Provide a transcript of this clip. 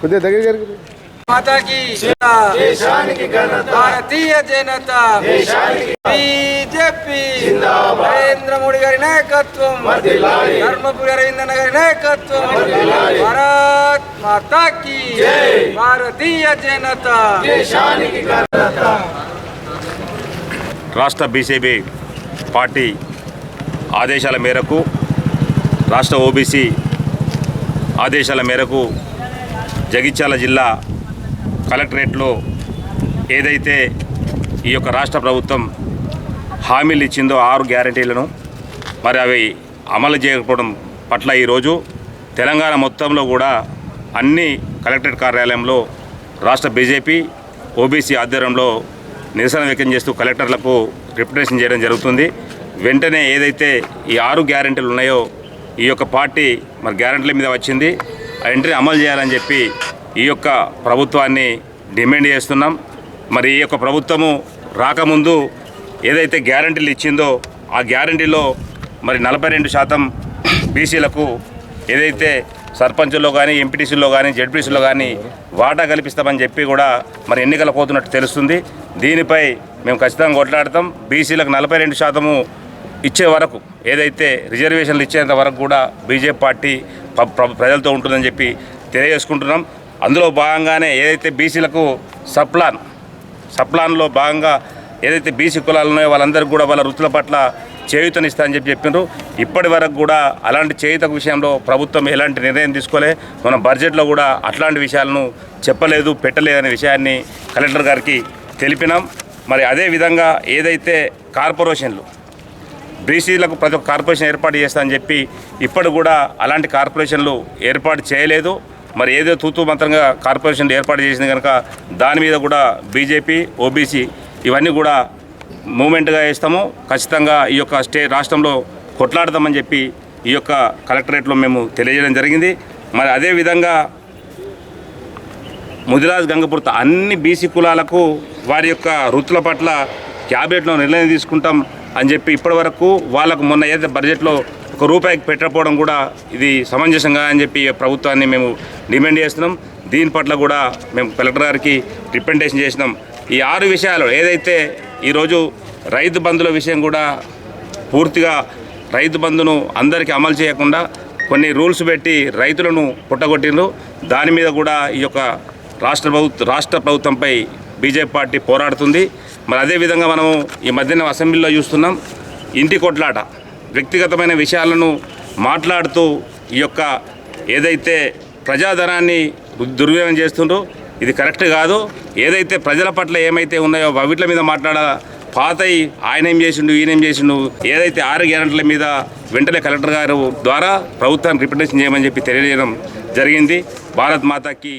కొద్దిగా దగ్గర జరిగింది మాతాకి. భారతీయ జనతా. బీజేపీ. నరేంద్ర మోడీ గారి నాయకత్వం. ధర్మపురి అరవిందన్న గారి నాయకత్వం. భారత్ మాతాకి. భారతీయ జనతా. రాష్ట్ర బీజేపీ పార్టీ ఆదేశాల మేరకు రాష్ట్ర ఓబీసీ ఆదేశాల మేరకు జగిత్యాల జిల్లా కలెక్టరేట్లో ఏదైతే ఈ యొక్క రాష్ట్ర ప్రభుత్వం హామీలు ఇచ్చిందో ఆరు గ్యారంటీలను మరి అవి అమలు చేయకపోవడం పట్ల ఈరోజు తెలంగాణ మొత్తంలో కూడా అన్ని కలెక్టరేట్ కార్యాలయంలో రాష్ట్ర బీజేపీ ఓబీసీ ఆధ్వర్యంలో నిరసన వ్యక్తం చేస్తూ కలెక్టర్లకు రిప్యుటేషన్ చేయడం జరుగుతుంది. వెంటనే ఏదైతే ఈ ఆరు గ్యారెంటీలు ఉన్నాయో ఈ యొక్క పార్టీ మరి గ్యారెంటీల మీద వచ్చింది ఆ వెంటనే అమలు చేయాలని చెప్పి ఈ యొక్క ప్రభుత్వాన్ని డిమాండ్ చేస్తున్నాం. మరి ఈ యొక్క ప్రభుత్వము రాకముందు ఏదైతే గ్యారంటీలు ఇచ్చిందో ఆ గ్యారంటీలో మరి నలభై రెండు శాతం బీసీలకు ఏదైతే సర్పంచుల్లో కానీ ఎంపీటీసీలో కానీ జడ్పీసీలో కానీ వాటా కల్పిస్తామని చెప్పి కూడా మరి ఎన్నికల పోతున్నట్టు తెలుస్తుంది. దీనిపై మేము ఖచ్చితంగా కొట్లాడతాం. బీసీలకు నలభై రెండు శాతము ఇచ్చే వరకు ఏదైతే రిజర్వేషన్లు ఇచ్చేంత వరకు కూడా బీజేపీ పార్టీ ప- ప్రజలతో ఉంటుందని చెప్పి తెలియజేసుకుంటున్నాం. అందులో భాగంగానే ఏదైతే బీసీలకు సప్లాన్ సప్లాన్లో భాగంగా ఏదైతే బీసీ కులాలు ఉన్నాయో వాళ్ళందరికీ కూడా వాళ్ళ వృత్తుల పట్ల చేయూతనిస్తా అని చెప్పి చెప్పిండ్రు ఇప్పటి వరకు కూడా అలాంటి చేయుత విషయంలో ప్రభుత్వం ఎలాంటి నిర్ణయం తీసుకోలే. మన బడ్జెట్లో కూడా అట్లాంటి విషయాలను చెప్పలేదు పెట్టలేదు అనే విషయాన్ని కలెక్టర్ గారికి తెలిపినాం. మరి అదే విధంగా ఏదైతే కార్పొరేషన్లు బీసీలకు ప్రతి ఒక్క కార్పొరేషన్ ఏర్పాటు చేస్తా అని చెప్పి ఇప్పుడు కూడా అలాంటి కార్పొరేషన్లు ఏర్పాటు చేయలేదు. మరి ఏదో తూతూ మంత్రంగా కార్పొరేషన్ ఏర్పాటు చేసింది కనుక దాని మీద కూడా బీజేపీ ఓబీసీ ఇవన్నీ కూడా మూమెంట్గా వేస్తాము. ఖచ్చితంగా ఈ యొక్క స్టే రాష్ట్రంలో కొట్లాడదామని చెప్పి ఈ యొక్క కలెక్టరేట్లో మేము తెలియజేయడం జరిగింది. మరి అదేవిధంగా ముదిరాజ్ గంగపుర్త అన్ని బీసీ కులాలకు వారి యొక్క వృత్తుల పట్ల క్యాబినెట్లో నిర్ణయం తీసుకుంటాం అని చెప్పి ఇప్పటివరకు వాళ్ళకు మొన్న ఏదైతే బడ్జెట్లో ఒక రూపాయికి పెట్టకపోవడం కూడా ఇది సమంజసంగా అని చెప్పి ప్రభుత్వాన్ని మేము డిమాండ్ చేస్తున్నాం. దీని పట్ల కూడా మేము కలెక్టర్ గారికి రిప్రజెంటేషన్ చేసినాం. ఈ ఆరు విషయాలు ఏదైతే ఈరోజు రైతు బంధుల విషయం కూడా పూర్తిగా రైతు బంధును అందరికీ అమలు చేయకుండా కొన్ని రూల్స్ పెట్టి రైతులను పుట్టగొట్టిండ్రు. దాని మీద కూడా ఈ యొక్క రాష్ట్ర ప్రభుత్వ రాష్ట్ర ప్రభుత్వంపై బీజేపీ పార్టీ పోరాడుతుంది. మరి అదేవిధంగా మనము ఈ మధ్యన అసెంబ్లీలో చూస్తున్నాం. ఇంటి కొట్లాట. వ్యక్తిగతమైన విషయాలను మాట్లాడుతూ ఈ యొక్క ఏదైతే ప్రజాధనాన్ని దుర్వినియోగం చేస్తుండ్రో ఇది కరెక్ట్ కాదు. ఏదైతే ప్రజల పట్ల ఏమైతే ఉన్నాయో వీటిల మీద మాట్లాడ పాతయి ఆయన ఏం చేసిండు ఈయన ఏం చేసిండు ఏదైతే ఆరు గ్యారెంటీల మీద వెంటనే కలెక్టర్ గారు ద్వారా ప్రభుత్వాన్ని రిప్రజెంటేషన్ చేయమని చెప్పి తెలియజేయడం జరిగింది. భారత్ మాతకి